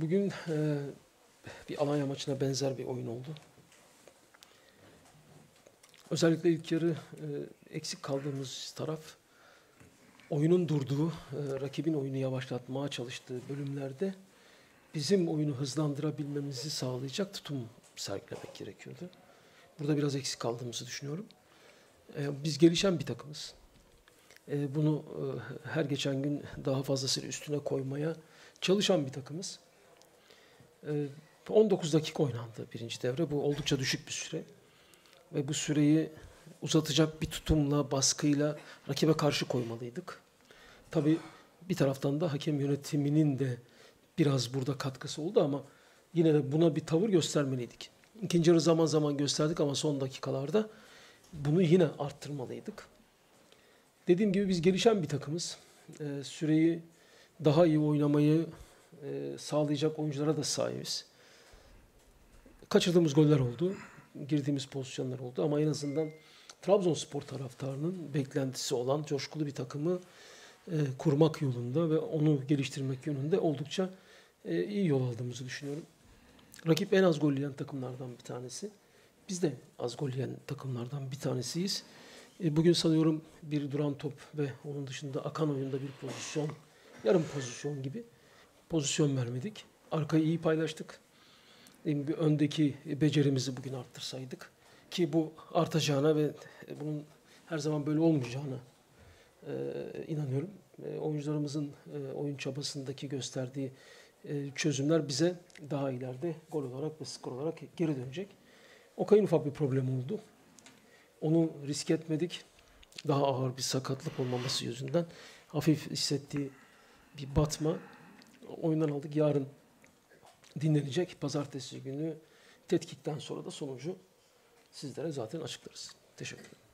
Bugün e, bir Alanya maçına benzer bir oyun oldu. Özellikle ilk yarı e, eksik kaldığımız taraf oyunun durduğu, e, rakibin oyunu yavaşlatmaya çalıştığı bölümlerde bizim oyunu hızlandırabilmemizi sağlayacak tutum sergilemek gerekiyordu. Burada biraz eksik kaldığımızı düşünüyorum. E, biz gelişen bir takımız. E, bunu e, her geçen gün daha fazlasıyla üstüne koymaya çalışan bir takımız. E, 19 dakika oynandı birinci devre. Bu oldukça düşük bir süre. Ve bu süreyi uzatacak bir tutumla, baskıyla rakibe karşı koymalıydık. Tabii bir taraftan da hakem yönetiminin de biraz burada katkısı oldu ama yine de buna bir tavır göstermeliydik. İkinci yarı zaman zaman gösterdik ama son dakikalarda bunu yine arttırmalıydık. Dediğim gibi biz gelişen bir takımız. Ee, süreyi daha iyi oynamayı e, sağlayacak oyunculara da sahibiz. Kaçırdığımız goller oldu. Girdiğimiz pozisyonlar oldu ama en azından Trabzonspor taraftarının beklentisi olan coşkulu bir takımı e, kurmak yolunda ve onu geliştirmek yönünde oldukça e, iyi yol aldığımızı düşünüyorum. Rakip en az gol yiyen takımlardan bir tanesi. Biz de az gol yiyen takımlardan bir tanesiyiz. Bugün sanıyorum bir duran top ve onun dışında akan oyunda bir pozisyon, yarım pozisyon gibi pozisyon vermedik. Arkayı iyi paylaştık. Gibi öndeki becerimizi bugün arttırsaydık ki bu artacağına ve bunun her zaman böyle olmayacağına e, inanıyorum. E, oyuncularımızın e, oyun çabasındaki gösterdiği e, çözümler bize daha ileride gol olarak ve skor olarak geri dönecek. Okay'ın ufak bir problem oldu. Onu risk etmedik. Daha ağır bir sakatlık olmaması yüzünden hafif hissettiği bir batma oyundan aldık. Yarın dinlenecek. Pazartesi günü tetkikten sonra da sonucu sizlere zaten açıklarız. Teşekkür ederim.